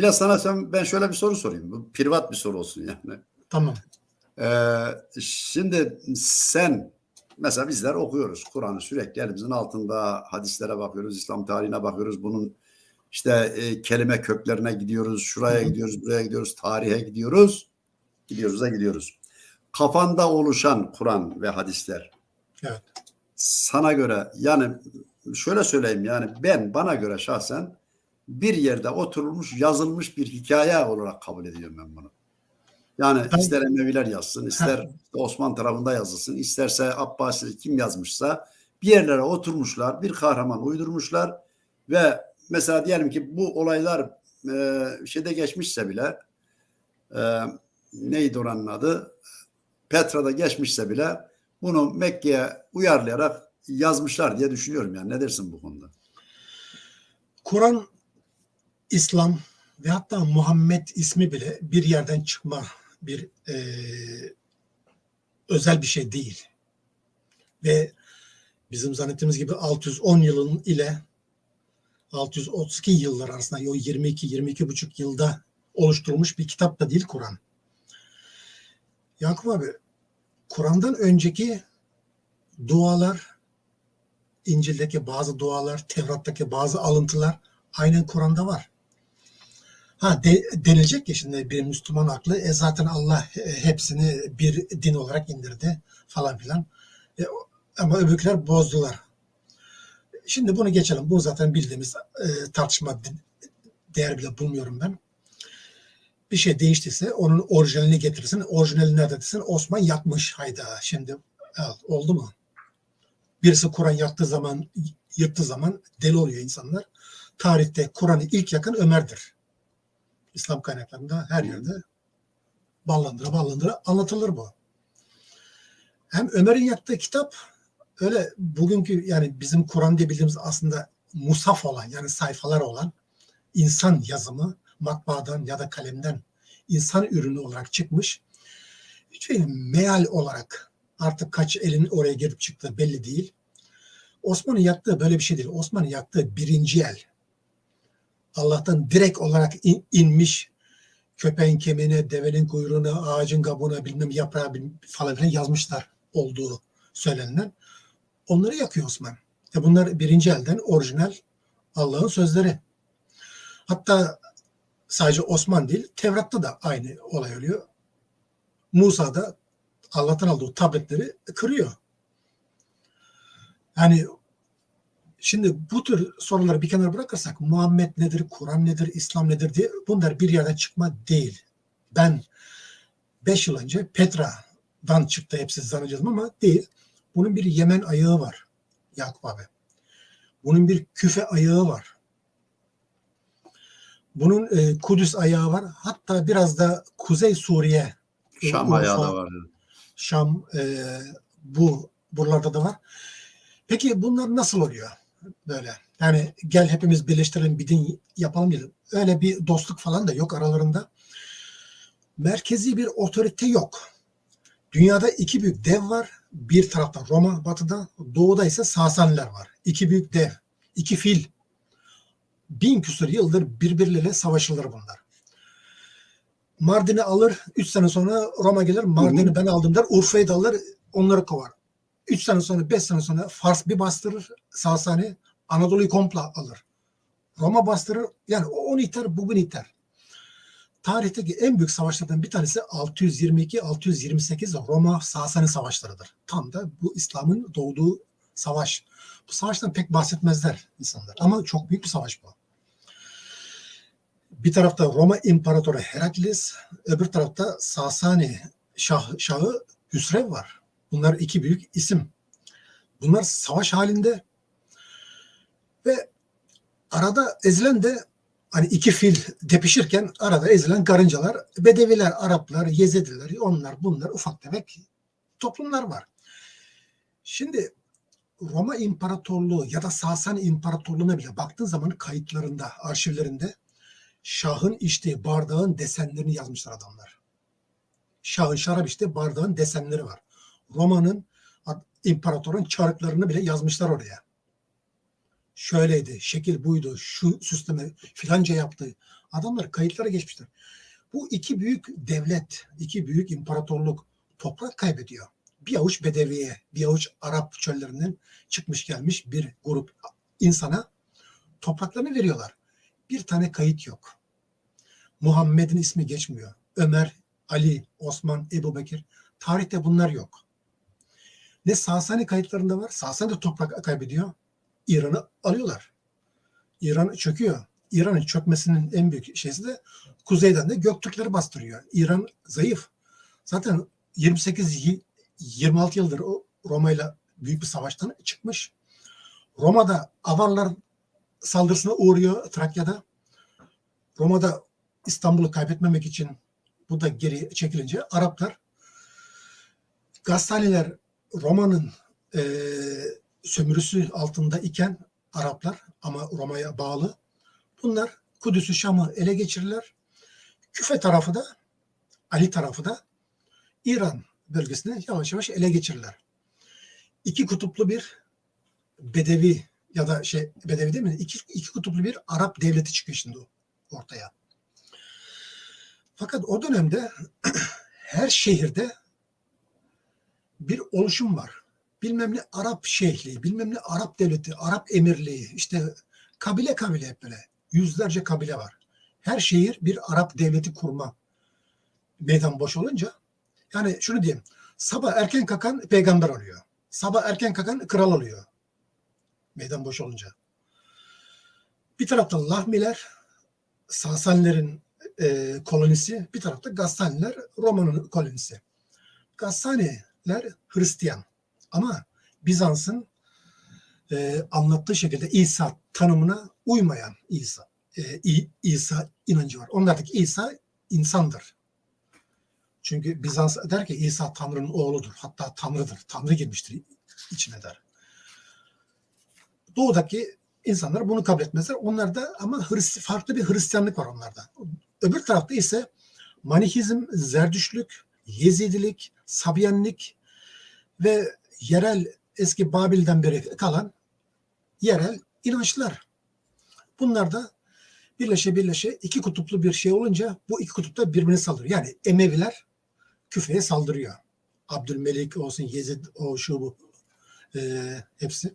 İlyas sana sen, ben şöyle bir soru sorayım. Bu privat bir soru olsun yani. Tamam. Ee, şimdi sen mesela bizler okuyoruz Kur'an'ı sürekli elimizin altında hadislere bakıyoruz, İslam tarihine bakıyoruz. Bunun işte e, kelime köklerine gidiyoruz, şuraya gidiyoruz, buraya gidiyoruz, tarihe gidiyoruz. Gidiyoruz da gidiyoruz. Kafanda oluşan Kur'an ve hadisler Evet. sana göre yani şöyle söyleyeyim yani ben bana göre şahsen bir yerde oturulmuş yazılmış bir hikaye olarak kabul ediyorum ben bunu. Yani Ben- ister Emeviler yazsın, ister Ha. Osman tarafında yazılsın, isterse Abbasi kim yazmışsa bir yerlere oturmuşlar, bir kahraman uydurmuşlar ve mesela diyelim ki bu olaylar e, şeyde geçmişse bile e, neydi oranın adı? Petra'da geçmişse bile bunu Mekke'ye uyarlayarak yazmışlar diye düşünüyorum yani. Ne dersin bu konuda? Kur'an, İslam ve hatta Muhammed ismi bile bir yerden çıkma bir eee, özel bir şey değil. Ve bizim zannettiğimiz gibi 610 yılın ile 632 yıllar arasında o 22 22 buçuk yılda oluşturulmuş bir kitap da değil Kur'an. Yakup abi Kur'an'dan önceki dualar İncil'deki bazı dualar, Tevrat'taki bazı alıntılar aynen Kur'an'da var. Ha de, denilecek ki şimdi bir Müslüman aklı e zaten Allah e, hepsini bir din olarak indirdi falan filan. E, ama öbürküler bozdular. Şimdi bunu geçelim. Bu zaten bildiğimiz e, tartışma de- değer bile bulmuyorum ben. Bir şey değiştiyse onun orijinalini getirsin. Orijinali nerede desin? Osman yakmış. Hayda. Şimdi evet, oldu mu? Birisi Kur'an yaktığı zaman, yırttığı zaman deli oluyor insanlar. Tarihte Kur'an'ı ilk yakan Ömer'dir. İslam kaynaklarında her yerde ballandıra ballandıra anlatılır bu. Hem Ömer'in yaktığı kitap öyle bugünkü yani bizim Kur'an diye bildiğimiz aslında musaf olan yani sayfalar olan insan yazımı matbaadan ya da kalemden insan ürünü olarak çıkmış. Hiçbir meal olarak artık kaç elin oraya girip çıktığı belli değil. Osman'ın yaktığı böyle bir şey değil. Osman'ın yaktığı birinci el. Allah'tan direkt olarak in- inmiş köpeğin kemiğine, devenin kuyruğuna, ağacın kabuğuna bilmem yaprağı falan filan yazmışlar olduğu söylenilen. Onları yakıyor Osman. E bunlar birinci elden orijinal Allah'ın sözleri. Hatta sadece Osman değil, Tevrat'ta da aynı olay oluyor. Musa da Allah'tan aldığı tabletleri kırıyor. Yani şimdi bu tür soruları bir kenara bırakırsak Muhammed nedir, Kur'an nedir, İslam nedir diye bunlar bir yerden çıkma değil. Ben 5 yıl önce Petra'dan çıktı hepsi zannedeceğim ama değil. Bunun bir Yemen ayağı var Yakup abi. Bunun bir küfe ayağı var. Bunun e, Kudüs ayağı var. Hatta biraz da Kuzey Suriye Şam Urfa, ayağı da var. Şam e, bu buralarda da var. Peki bunlar nasıl oluyor böyle? Yani gel hepimiz birleştirelim bir din yapalım diyelim. Öyle bir dostluk falan da yok aralarında. Merkezi bir otorite yok. Dünyada iki büyük dev var. Bir tarafta Roma batıda, doğuda ise Sasaniler var. İki büyük dev, iki fil. Bin küsur yıldır birbirleriyle savaşırlar bunlar. Mardin'i alır, üç sene sonra Roma gelir, Mardin'i ben aldım der, Urfa'yı da alır, onları kovar. Üç sene sonra, beş sene sonra Fars bir bastırır, Sasani, Anadolu'yu komple alır. Roma bastırır, yani o onu iter, bu bunu iter. Tarihteki en büyük savaşlardan bir tanesi 622-628 Roma Sasani savaşlarıdır. Tam da bu İslam'ın doğduğu savaş. Bu savaştan pek bahsetmezler insanlar. Ama çok büyük bir savaş bu. Bir tarafta Roma İmparatoru Herakles, öbür tarafta Sasani şah, Şahı Hüsrev var. Bunlar iki büyük isim. Bunlar savaş halinde ve arada ezilen de hani iki fil depişirken arada ezilen karıncalar, Bedeviler, Araplar, Yezediler, onlar bunlar ufak tefek toplumlar var. Şimdi Roma İmparatorluğu ya da Sasani İmparatorluğu'na bile baktığın zaman kayıtlarında, arşivlerinde Şah'ın içtiği bardağın desenlerini yazmışlar adamlar. Şah'ın şarap içtiği bardağın desenleri var. Roma'nın imparatorun çarıklarını bile yazmışlar oraya. Şöyleydi, şekil buydu, şu süsleme filanca yaptı. Adamlar kayıtlara geçmişler. Bu iki büyük devlet, iki büyük imparatorluk toprak kaybediyor. Bir avuç bedeviye, bir avuç Arap çöllerinden çıkmış gelmiş bir grup insana topraklarını veriyorlar. Bir tane kayıt yok. Muhammed'in ismi geçmiyor. Ömer, Ali, Osman, Ebu Bekir. Tarihte bunlar yok. Ne Sasani kayıtlarında var. Sasani de toprak kaybediyor. İran'ı alıyorlar. İran çöküyor. İran'ın çökmesinin en büyük şeysi de kuzeyden de Göktürkleri bastırıyor. İran zayıf. Zaten 28 26 yıldır o Roma'yla büyük bir savaştan çıkmış. Roma'da Avarlar saldırısına uğruyor Trakya'da. Roma'da İstanbul'u kaybetmemek için bu da geri çekilince Araplar Gassaniler Roma'nın e, sömürüsü altında iken Araplar ama Roma'ya bağlı. Bunlar Kudüs'ü Şam'ı ele geçirirler. Küfe tarafı da Ali tarafı da İran bölgesini yavaş yavaş ele geçirirler. İki kutuplu bir Bedevi ya da şey Bedevi değil mi? İki, iki kutuplu bir Arap devleti çıkıyor şimdi ortaya. Fakat o dönemde her şehirde bir oluşum var. Bilmem ne Arap şeyhliği, bilmem ne Arap devleti, Arap emirliği, işte kabile kabile hep böyle. Yüzlerce kabile var. Her şehir bir Arap devleti kurma meydan boş olunca yani şunu diyeyim. Sabah erken kalkan peygamber oluyor. Sabah erken kalkan kral oluyor. Meydan boş olunca. Bir tarafta Lahmiler, Sasanilerin e, kolonisi, bir tarafta Gassaniler, Roma'nın kolonisi. Gassaniler Hristiyan ama Bizans'ın e, anlattığı şekilde İsa tanımına uymayan İsa. E, İsa inancı var. Onlardaki İsa insandır. Çünkü Bizans der ki İsa Tanrı'nın oğludur. Hatta Tanrı'dır. Tanrı girmiştir içine der. Doğudaki insanlar bunu kabul etmezler. Onlarda ama Hristi, farklı bir Hristiyanlık var onlarda. Öbür tarafta ise Manihizm, Zerdüşlük, Yezidilik, Sabyenlik ve yerel eski Babil'den beri kalan yerel inançlar. Bunlar da birleşe birleşe iki kutuplu bir şey olunca bu iki kutup da birbirine saldırıyor. Yani Emeviler küfeye saldırıyor. Abdülmelik olsun, Yezid, o şu bu e, hepsi.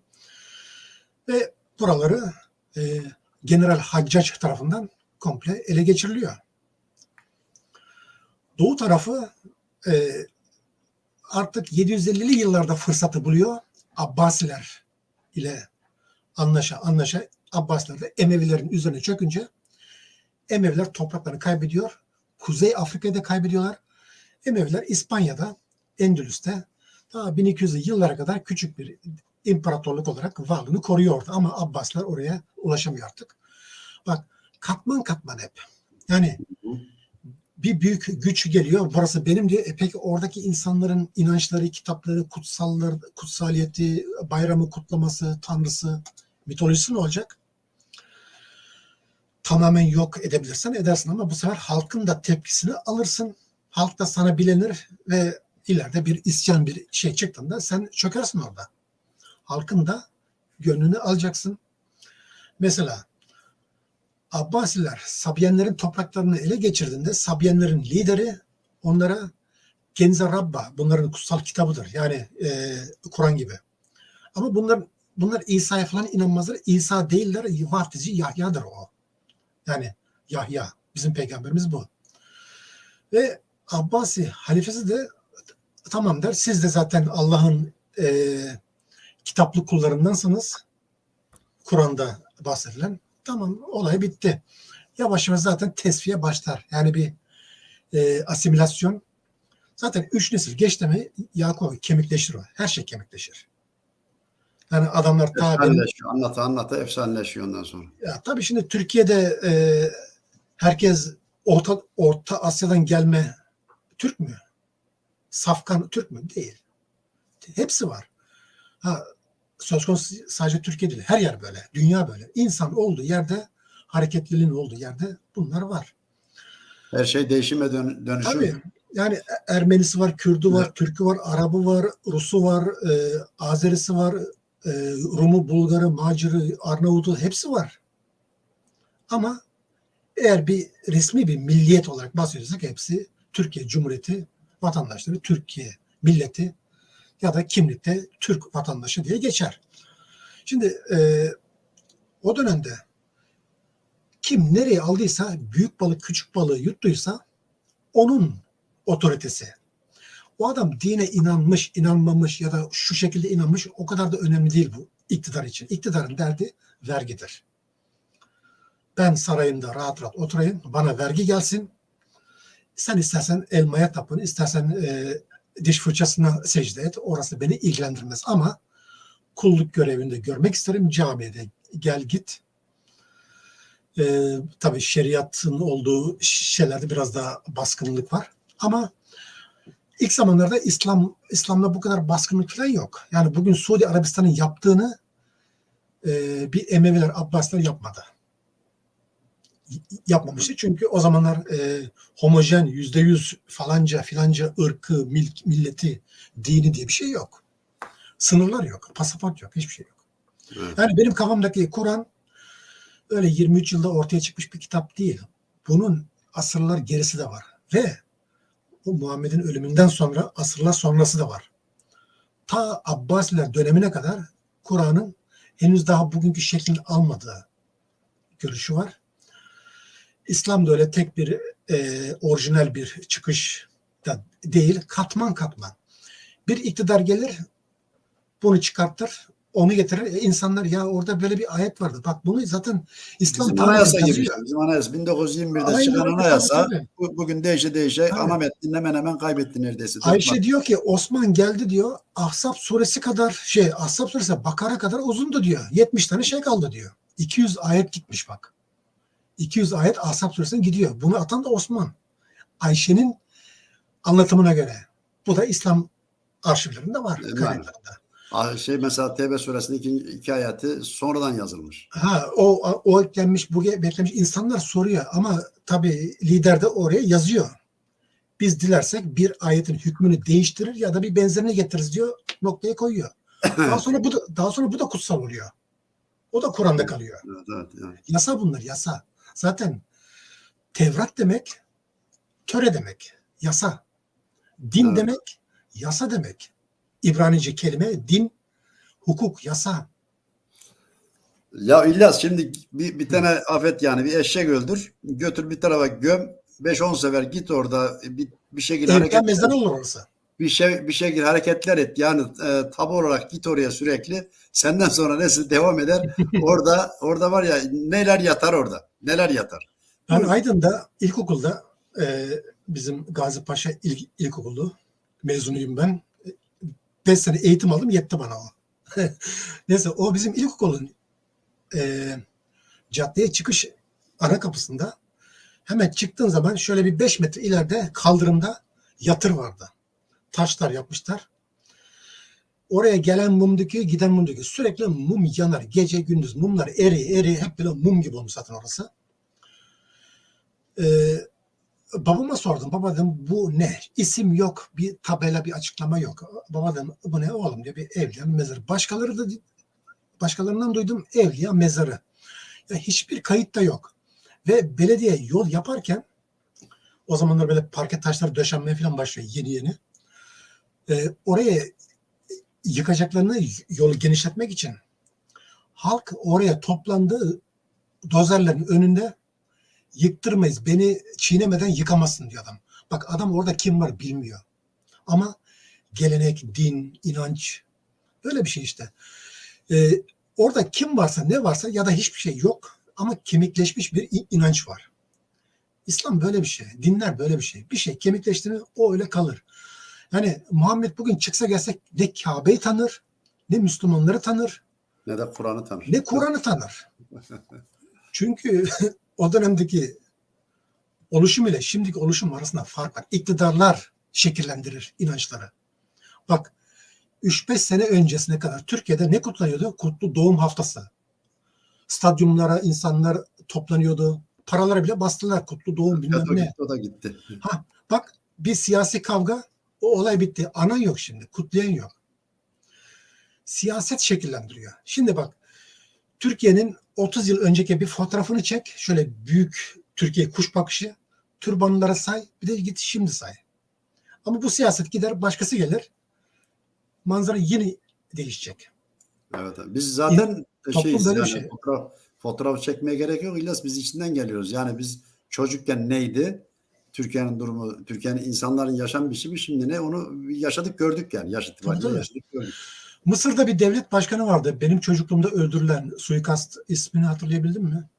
Ve buraları e, General Haccac tarafından komple ele geçiriliyor. Doğu tarafı e, artık 750'li yıllarda fırsatı buluyor. Abbasiler ile anlaşa anlaşa Abbasiler de Emevilerin üzerine çökünce Emeviler topraklarını kaybediyor. Kuzey Afrika'da kaybediyorlar. Emeviler İspanya'da, Endülüs'te daha 1200'lü yıllara kadar küçük bir imparatorluk olarak varlığını koruyor orada. Ama Abbaslar oraya ulaşamıyor artık. Bak katman katman hep. Yani bir büyük güç geliyor. Burası benim diyor. E peki oradaki insanların inançları, kitapları, kutsalları, kutsaliyeti, bayramı kutlaması, tanrısı, mitolojisi ne olacak? Tamamen yok edebilirsen edersin ama bu sefer halkın da tepkisini alırsın. Halk da sana bilenir ve ileride bir isyan bir şey çıktığında sen çökersin orada. Halkın da gönlünü alacaksın. Mesela Abbasiler Sabyenlerin topraklarını ele geçirdiğinde Sabyenlerin lideri onlara Genze Rabba bunların kutsal kitabıdır. Yani e, Kur'an gibi. Ama bunlar bunlar İsa'ya falan inanmazlar. İsa değiller. Vaftizi Yahya'dır o. Yani Yahya. Bizim peygamberimiz bu. Ve Abbasi halifesi de tamam der. Siz de zaten Allah'ın e, kitaplı kullarındansınız. Kur'an'da bahsedilen. Tamam olay bitti. Yavaş yavaş zaten tesviye başlar. Yani bir e, asimilasyon. Zaten üç nesil geçti mi Yakup kemikleşir o. Her şey kemikleşir. Yani adamlar ta benim, Efsaneleşiyor. Anlata anlata efsaneleşiyor ondan sonra. ya tabii şimdi Türkiye'de e, herkes Orta, Orta Asya'dan gelme Türk mü? Safkan Türk mü? Değil. Hepsi var. Ha, söz konusu sadece Türkiye değil. Her yer böyle. Dünya böyle. İnsan olduğu yerde hareketliliğin olduğu yerde bunlar var. Her şey değişime dön dönüşüyor. Tabii. Yani Ermenisi var, Kürdü var, Evet. Türkü var, Arabı var, Rusu var, e, Azerisi var, e, Rumu, Bulgarı, Macırı, Arnavut'u hepsi var. Ama eğer bir resmi bir milliyet olarak bahsediyorsak hepsi Türkiye Cumhuriyeti vatandaşları, Türkiye milleti ya da kimlikte Türk vatandaşı diye geçer. Şimdi e, o dönemde kim nereye aldıysa büyük balık küçük balığı yuttuysa onun otoritesi. O adam dine inanmış, inanmamış ya da şu şekilde inanmış o kadar da önemli değil bu iktidar için. İktidarın derdi vergidir. Ben sarayımda rahat rahat oturayım, bana vergi gelsin. Sen istersen elmaya tapın, istersen e, diş fırçasına secde et. Orası beni ilgilendirmez ama kulluk görevinde görmek isterim. Camiye de gel git. E, tabii şeriatın olduğu şeylerde biraz daha baskınlık var. Ama ilk zamanlarda İslam İslam'da bu kadar baskınlık falan yok. Yani bugün Suudi Arabistan'ın yaptığını e, bir Emeviler, Abbasiler yapmadı. Yapmamıştı çünkü o zamanlar e, homojen, yüzde yüz falanca filanca ırkı, mil, milleti, dini diye bir şey yok. Sınırlar yok, pasaport yok, hiçbir şey yok. Evet. Yani benim kafamdaki Kur'an öyle 23 yılda ortaya çıkmış bir kitap değil. Bunun asırlar gerisi de var. Ve o Muhammed'in ölümünden sonra asırlar sonrası da var. Ta Abbasiler dönemine kadar Kur'an'ın henüz daha bugünkü şeklini almadığı görüşü var. İslam da öyle tek bir e, orijinal bir çıkış da değil, katman katman. Bir iktidar gelir, bunu çıkartır, onu getirir. E, insanlar ya orada böyle bir ayet vardı. Bak bunu zaten İslam Bizim anayasa gibi. işte. Bizim anayasa 1921'de Aynen çıkan anayasa tabii, tabii. bu- bugün değişe değişe Tabii. ana metnini hemen hemen kaybetti neredeyse. Ayşe diyor ki Osman geldi diyor. Ahzab suresi kadar şey Ahzab suresi Bakara kadar uzundu diyor. 70 tane şey kaldı diyor. 200 ayet gitmiş bak. 200 ayet Ahzab suresine gidiyor. Bunu atan da Osman. Ayşe'nin anlatımına göre. Bu da İslam arşivlerinde var. Evet. kaynaklarında. Şey mesela Tevbe suresinin iki, iki ayeti sonradan yazılmış. Ha o o eklenmiş buraya beklemiş insanlar soruyor ama tabii lider de oraya yazıyor. Biz dilersek bir ayetin hükmünü değiştirir ya da bir benzerini getiririz diyor noktaya koyuyor. Daha sonra bu da daha sonra bu da kutsal oluyor. O da Kur'an'da kalıyor. Evet, evet, evet. Yasa bunlar yasa. Zaten Tevrat demek töre demek. Yasa. Din Evet. demek yasa demek. İbranice kelime din, hukuk, yasa. Ya İlyas şimdi bir, bir tane afet yani bir eşek öldür. Götür bir tarafa göm. 5-10 sefer git orada bir, bir şekilde Evden hareket mezar olur orası. Bir şey bir şekilde hareketler et. Yani e, tabu olarak git oraya sürekli. Senden sonra nesil devam eder. orada orada var ya neler yatar orada. Neler yatar. Ben Hı. Aydın'da ilkokulda e, bizim Gazi Paşa İl, İlkokulu mezunuyum ben. 5 sene eğitim aldım yetti bana o. Neyse o bizim ilkokulun e, caddeye çıkış ana kapısında hemen çıktığın zaman şöyle bir 5 metre ileride kaldırımda yatır vardı. Taşlar yapmışlar. Oraya gelen mum döküyor, giden mum döküyor. Sürekli mum yanar. Gece gündüz mumlar eri eri hep böyle mum gibi olmuş zaten orası. Ee, babama sordum. Baba dedim bu ne? İsim yok. Bir tabela bir açıklama yok. Baba dedim bu ne oğlum diye bir evliya mezarı. Başkaları da başkalarından duydum evliya mezarı. Ya hiçbir kayıt da yok. Ve belediye yol yaparken o zamanlar böyle parke taşları döşenmeye falan başlıyor yeni yeni. Ee, oraya yıkacaklarını yolu genişletmek için halk oraya toplandı dozerlerin önünde yıktırmayız. Beni çiğnemeden yıkamazsın diyor adam. Bak adam orada kim var bilmiyor. Ama gelenek, din, inanç öyle bir şey işte. Ee, orada kim varsa ne varsa ya da hiçbir şey yok ama kemikleşmiş bir in- inanç var. İslam böyle bir şey. Dinler böyle bir şey. Bir şey kemikleşti mi o öyle kalır. Yani Muhammed bugün çıksa gelse ne Kabe'yi tanır, ne Müslümanları tanır, Ne de Kur'an'ı tanır. ne Kur'an'ı tanır. Çünkü o dönemdeki oluşum ile şimdiki oluşum arasında fark var. İktidarlar şekillendirir inançları. Bak 3-5 sene öncesine kadar Türkiye'de ne kutlanıyordu? Kutlu Doğum Haftası. Stadyumlara insanlar toplanıyordu. Paralara bile bastılar. Kutlu Doğum bilmem ne. o da gitti. Ha, bak bir siyasi kavga o olay bitti. Anan yok şimdi. Kutlayan yok. Siyaset şekillendiriyor. Şimdi bak Türkiye'nin 30 yıl önceki bir fotoğrafını çek. Şöyle büyük Türkiye kuş bakışı. Türbanlara say. Bir de git şimdi say. Ama bu siyaset gider başkası gelir. Manzara yine değişecek. Evet. abi. Biz zaten toplum şeyiz yani şey. fotoğraf, fotoğraf çekmeye gerek yok. İlyas biz içinden geliyoruz. Yani biz çocukken neydi? Türkiye'nin durumu, Türkiye'nin insanların yaşam biçimi şimdi ne? Onu yaşadık gördük yani. Yaş itibariyle yaşadık gördük. Mısır'da bir devlet başkanı vardı. Benim çocukluğumda öldürülen suikast ismini hatırlayabildin mi?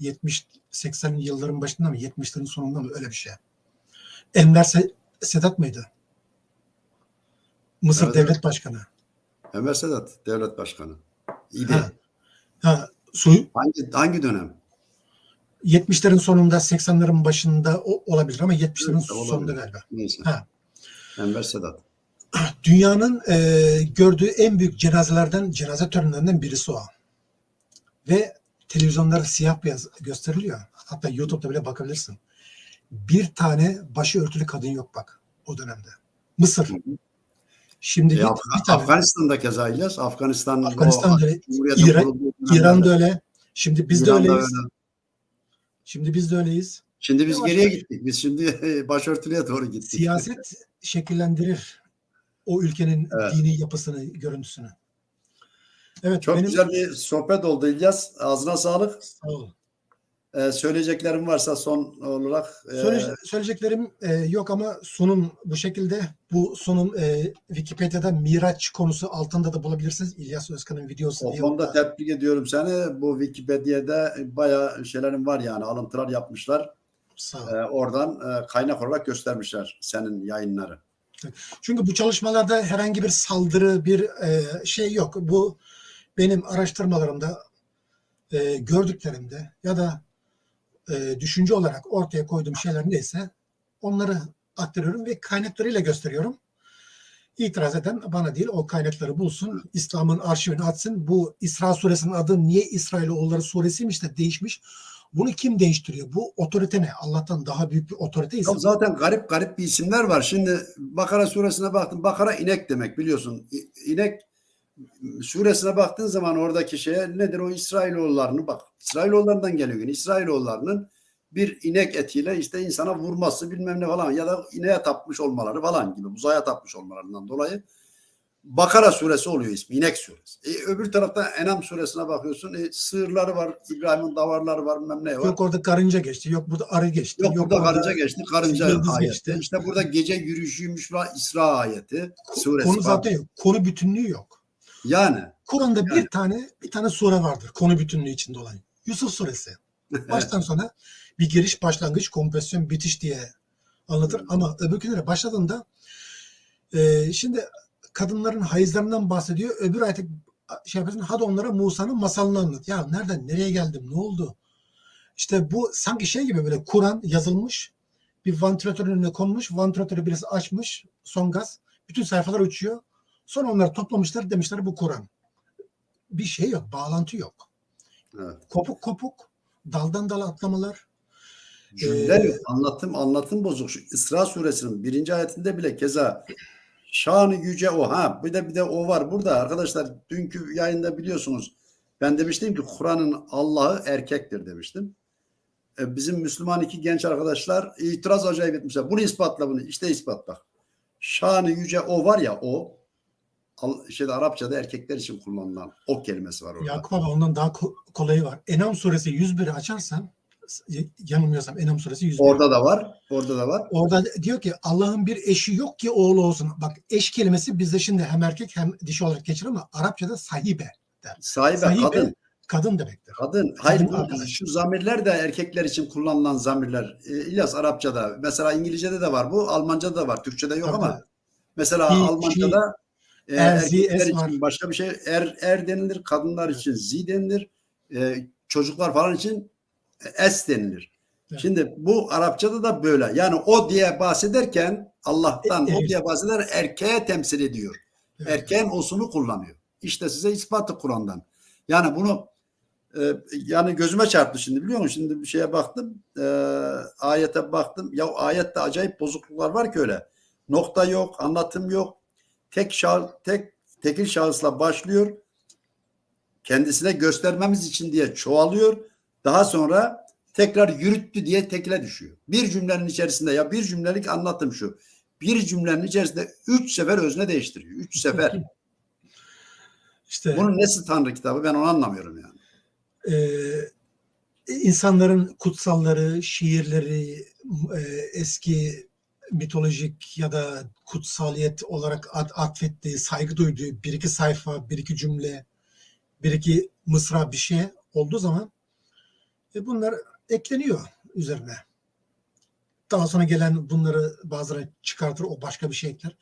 70-80 yılların başında mı? 70'lerin sonunda mı? Öyle bir şey. Enver Se- Sedat mıydı? Mısır Evet, devlet evet. başkanı. Ömer Sedat devlet başkanı. İyi Ha. Ha, su, Hangi hangi dönem? 70'lerin sonunda 80'lerin başında o- olabilir ama 70'lerin Evet, olabilir. sonunda galiba. Neyse. Ha. Enver Sedat. Dünyanın e, gördüğü en büyük cenazelerden, cenaze törenlerinden birisi o. Ve televizyonlarda siyah beyaz gösteriliyor. Hatta YouTube'da bile bakabilirsin. Bir tane başı örtülü kadın yok bak o dönemde. Mısır. Şimdi E, bir tane. Afganistan'da keza İlyas. Afganistan, Afganistan'da öyle, Cumhuriyet'in İran-. İran'da öyle. Şimdi biz de İran'da öyleyiz. öyle. Şimdi biz de öyleyiz. Şimdi biz geriye gittik. Biz şimdi başörtülüye doğru gittik. Siyaset şekillendirir o ülkenin Evet. dini yapısını, görüntüsünü. Evet, Çok benim güzel bir sohbet oldu İlyas. Ağzına sağlık. sağ ol. Ee, söyleyeceklerim varsa son olarak. e, Söyle- söyleyeceklerim e, yok ama sunum bu şekilde. Bu sunum e, Wikipedia'da Miraç konusu altında da bulabilirsiniz. İlyas Özkan'ın videosu o konuda tebrik ediyorum seni. Bu Wikipedia'da bayağı şeylerin var yani. Alıntılar yapmışlar. Sağ ol. Ee, oradan e, kaynak olarak göstermişler senin yayınları. Çünkü bu çalışmalarda herhangi bir saldırı, bir e, şey yok. Bu benim araştırmalarımda, e, gördüklerimde ya da e, düşünce olarak ortaya koyduğum şeyler neyse onları aktarıyorum ve kaynaklarıyla gösteriyorum. İtiraz eden bana değil o kaynakları bulsun. İslam'ın arşivini açsın. Bu İsra suresinin adı niye İsrailoğulları suresiymiş de değişmiş. Bunu kim değiştiriyor? Bu otorite ne? Allah'tan daha büyük bir otorite Ya zaten garip garip bir isimler var. Şimdi Bakara suresine baktım. Bakara inek demek biliyorsun. İnek suresine baktığın zaman oradaki şeye nedir o İsrailoğullarını bak. İsrailoğullarından geliyor. Yani İsrailoğullarının bir inek etiyle işte insana vurması bilmem ne falan ya da ineğe tapmış olmaları falan gibi uzaya tapmış olmalarından dolayı Bakara suresi oluyor ismi. İnek suresi. E, öbür tarafta Enam suresine bakıyorsun. E, sığırları var. İbrahim'in davarları var. Bilmem ne var. yok orada karınca geçti, yok burada arı geçti. Yok, burada orada- karınca geçti. Karınca yıldız ayeti. geçti. İşte burada gece yürüyüşüymüş var İsra ayeti. Suresi Konu var. zaten yok. Konu bütünlüğü yok. Yani Kur'an'da bir Yani. tane bir tane sure vardır konu bütünlüğü içinde olan. Yusuf suresi. Baştan sona bir giriş, başlangıç, kompozisyon, bitiş diye anlatır. Ama öbürkülere başladığında e, şimdi kadınların hayızlarından bahsediyor. Öbür ayette şey yapıyorsun hadi onlara Musa'nın masalını anlat. Ya nereden nereye geldim ne oldu? İşte bu sanki şey gibi böyle Kur'an yazılmış bir vantilatörün önüne konmuş. Vantilatörü birisi açmış son gaz. Bütün sayfalar uçuyor. Sonra onları toplamışlar demişler bu Kur'an. Bir şey yok, bağlantı yok. evet. Kopuk kopuk, daldan dala atlamalar. cümle Ee, yok. Anlatım, anlatım bozuk. Şu İsra suresinin birinci ayetinde bile keza şanı yüce o. Ha bir de bir de o var burada arkadaşlar. Dünkü yayında biliyorsunuz ben demiştim ki Kur'an'ın Allah'ı erkektir demiştim. E, bizim Müslüman iki genç arkadaşlar itiraz acayip etmişler. Bunu ispatla bunu. İşte ispat bak. Şanı yüce o var ya o şeyde Arapçada erkekler için kullanılan o kelimesi var orada. Yakup abi ondan daha ko- kolayı var. Enam suresi 101'i açarsan yanılmıyorsam Enam suresi 101. Orada da var. Orada da var. Orada diyor ki Allah'ın bir eşi yok ki oğlu olsun. Bak eş kelimesi bizde şimdi hem erkek hem dişi olarak geçer ama Arapçada sahibe. Sahibe, Sahibe kadın. Kadın demektir. Kadın. Hayır Kadın bu, arkadaş. şu zamirler de erkekler için kullanılan zamirler. E, İlyas Arapçada. Mesela İngilizce'de de var bu. Almanca'da da var. Türkçe'de yok Tabii, ama. Mesela He, Almanca'da e, er, erkekler için var. başka bir şey. Er, er denilir. Kadınlar Evet. için zi denilir. E, çocuklar falan için es denilir. Evet. Şimdi bu Arapçada da böyle. Yani o diye bahsederken Allah'tan E, o evet. diye bahseder erkeğe temsil ediyor. Evet. Erkeğin osunu kullanıyor. İşte size ispatı Kur'an'dan. Yani bunu e, yani gözüme çarptı şimdi biliyor musun? Şimdi bir şeye baktım. e, ayete baktım. Ya ayette acayip bozukluklar var ki öyle. Nokta yok, anlatım yok. Tek şahıs, tek tekil şahısla başlıyor. Kendisine göstermemiz için diye çoğalıyor. Daha sonra tekrar yürüttü diye tekle düşüyor. Bir cümlenin içerisinde ya bir cümlelik anlattım şu. Bir cümlenin içerisinde üç sefer özne değiştiriyor. Üç sefer. İşte Bunun nesi Tanrı kitabı ben onu anlamıyorum yani. e, insanların kutsalları, şiirleri, e, eski mitolojik ya da kutsaliyet olarak at, atfettiği, saygı duyduğu bir iki sayfa, bir iki cümle, bir iki mısra bir şey olduğu zaman e, bunlar ekleniyor üzerine. Daha sonra gelen bunları bazıları çıkartır, o başka bir şey ekler.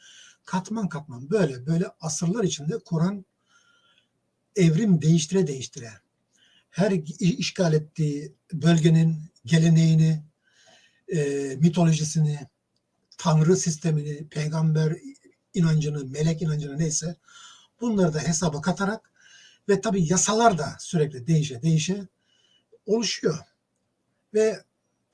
Katman katman böyle böyle asırlar içinde Kur'an evrim değiştire değiştire her işgal ettiği bölgenin geleneğini, e, mitolojisini, tanrı sistemini, peygamber inancını, melek inancını neyse bunları da hesaba katarak ve tabi yasalar da sürekli değişe değişe oluşuyor. Ve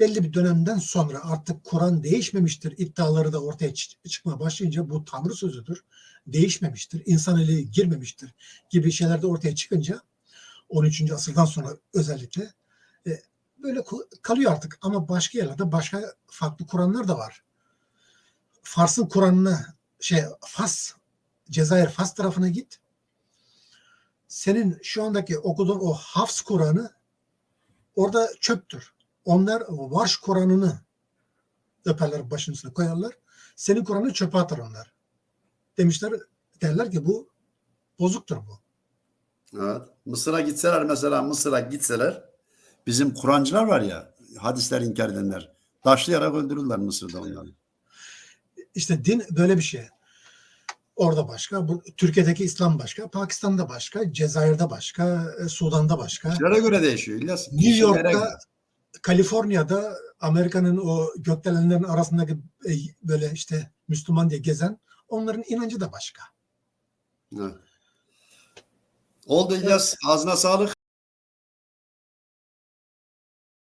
belli bir dönemden sonra artık Kur'an değişmemiştir iddiaları da ortaya çı- çıkmaya başlayınca bu tanrı sözüdür, değişmemiştir, insan eli girmemiştir gibi şeyler de ortaya çıkınca 13. asırdan sonra özellikle e, böyle kalıyor artık ama başka yerlerde başka farklı Kur'anlar da var. Fars'ın Kur'an'ına şey Fas Cezayir Fas tarafına git. Senin şu andaki okuduğun o Hafs Kur'an'ı orada çöptür. Onlar Varş Kur'an'ını öperler başın üstüne koyarlar. Senin Kur'an'ı çöpe atar onlar. Demişler derler ki bu bozuktur bu. Evet. Mısır'a gitseler mesela Mısır'a gitseler bizim Kur'ancılar var ya hadisler inkar edenler taşlayarak öldürürler Mısır'da onları. İşte din böyle bir şey. Orada başka, bu Türkiye'deki İslam başka, Pakistan'da başka, Cezayir'de başka, e, Sudan'da başka. Kişilere göre değişiyor İlyas. New. York'ta, Kaliforniya'da Amerika'nın o gökdelenlerin arasındaki e, böyle işte Müslüman diye gezen onların inancı da başka. Evet. Oldu İlyas. Ağzına sağlık.